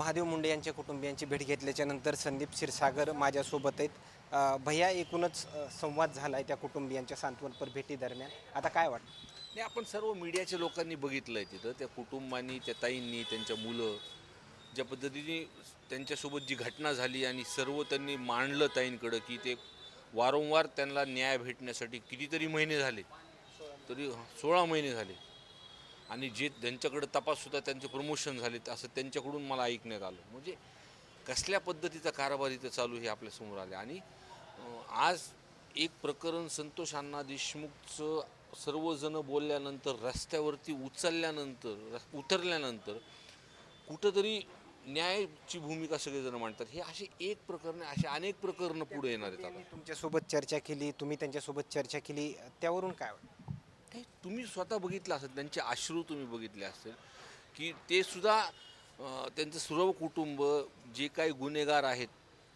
महादेव मुंडे यांच्या कुटुंबियांची भेट घेतल्याच्या नंतर संदीप क्षीरसागर माझ्यासोबत आहेत. भैया एकूणच संवाद झाला आहे त्या कुटुंबियांच्या सांत्वनपर भेटीदरम्यान आता काय वाटतं? नाही आपण सर्व मीडियाच्या लोकांनी बघितलं आहे तिथं. त्या कुटुंबांनी त्या ताईंनी त्यांच्या मुलं ज्या पद्धतीने त्यांच्यासोबत जी घटना झाली आणि सर्व त्यांनी मांडलं ताईंकडं की ते वारंवार त्यांना न्याय भेटण्यासाठी कितीतरी महिने झाले. तरी सोळा महिने झाले. आणि जे त्यांच्याकडे तपाससुद्धा त्यांचे प्रमोशन झाले असं त्यांच्याकडून मला ऐकण्यात आलं. म्हणजे कसल्या पद्धतीचा कारभार इथं चालू हे आपल्यासमोर आले. आणि आज एक प्रकरण संतोष अण्णा देशमुखचं सर्वजण बोलल्यानंतर रस्त्यावरती उचलल्यानंतर उतरल्यानंतर कुठंतरी न्यायाची भूमिका सगळेजण मांडतात. हे असे एक प्रकरण असे अनेक प्रकरणं पुढे येणार आहेत आता. तुमच्यासोबत चर्चा केली तुम्ही त्यांच्यासोबत चर्चा केली त्यावरून काय वाटतं? नाही तुम्ही स्वतः बघितलं असेल त्यांचे अश्रू तुम्ही बघितले असेल की ते सुद्धा त्यांचं सर्व कुटुंब जे काही गुन्हेगार आहेत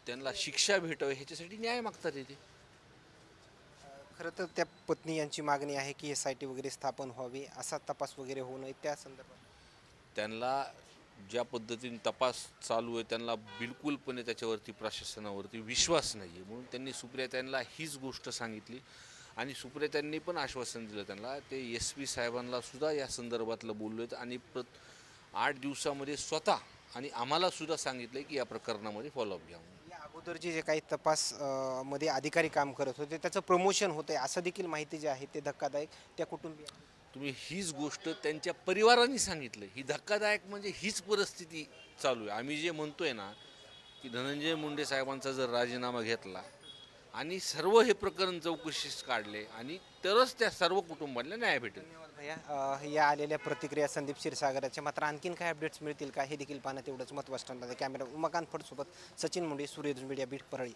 त्यांना शिक्षा भेटावी ह्याच्यासाठी न्याय मागतात येते खरं तर त्या पत्नी यांची मागणी आहे की एस आय टी वगैरे स्थापन व्हावी असा तपास वगैरे होऊ नये त्या संदर्भात. त्यांना ज्या पद्धतीने तपास चालू आहे त्यांना बिलकुलपणे त्याच्यावरती प्रशासनावरती विश्वास नाही आहे म्हणून त्यांनी सुप्रिया त्यांना हीच गोष्ट सांगितली. आणि सुप्रिया त्यांनी पण आश्वासन दिलं त्यांना. ते एस पी साहेबांना सुद्धा या संदर्भातलं बोललो आहेत आणि प्र आठ दिवसामध्ये स्वतः आणि आम्हाला सुद्धा सांगितलं की या प्रकरणामध्ये फॉलोअप घ्या. या अगोदरचे जे काही तपास अ, मध्ये अधिकारी काम करत होते त्याचं प्रमोशन होतंय असं देखील माहिती जी आहे ते धक्कादायक त्या कुटुंबिया तुम्ही हीच गोष्ट त्यांच्या परिवाराने सांगितलं ही धक्कादायक म्हणजे हीच परिस्थिती चालू आहे. आम्ही जे म्हणतोय ना की धनंजय मुंडे साहेबांचा जर राजीनामा घेतला आणि सर्व हे प्रकरण चौकशीस काढले आणि तरच त्या सर्व कुटुंबाला न्याय भेटेल. भैया. अ, या आलेल्या प्रतिक्रिया संदीप क्षीरसागराच्या मात्र आणखीन काय अपडेट्स मिळतील का हे देखील पाहणं तेवढंच महत्त्वाचं ठरणार आहे. कॅमेरा उमाकांत फडसोबत सचिन मुंडे सूर्यदुर्ज मीडिया बीट परळी.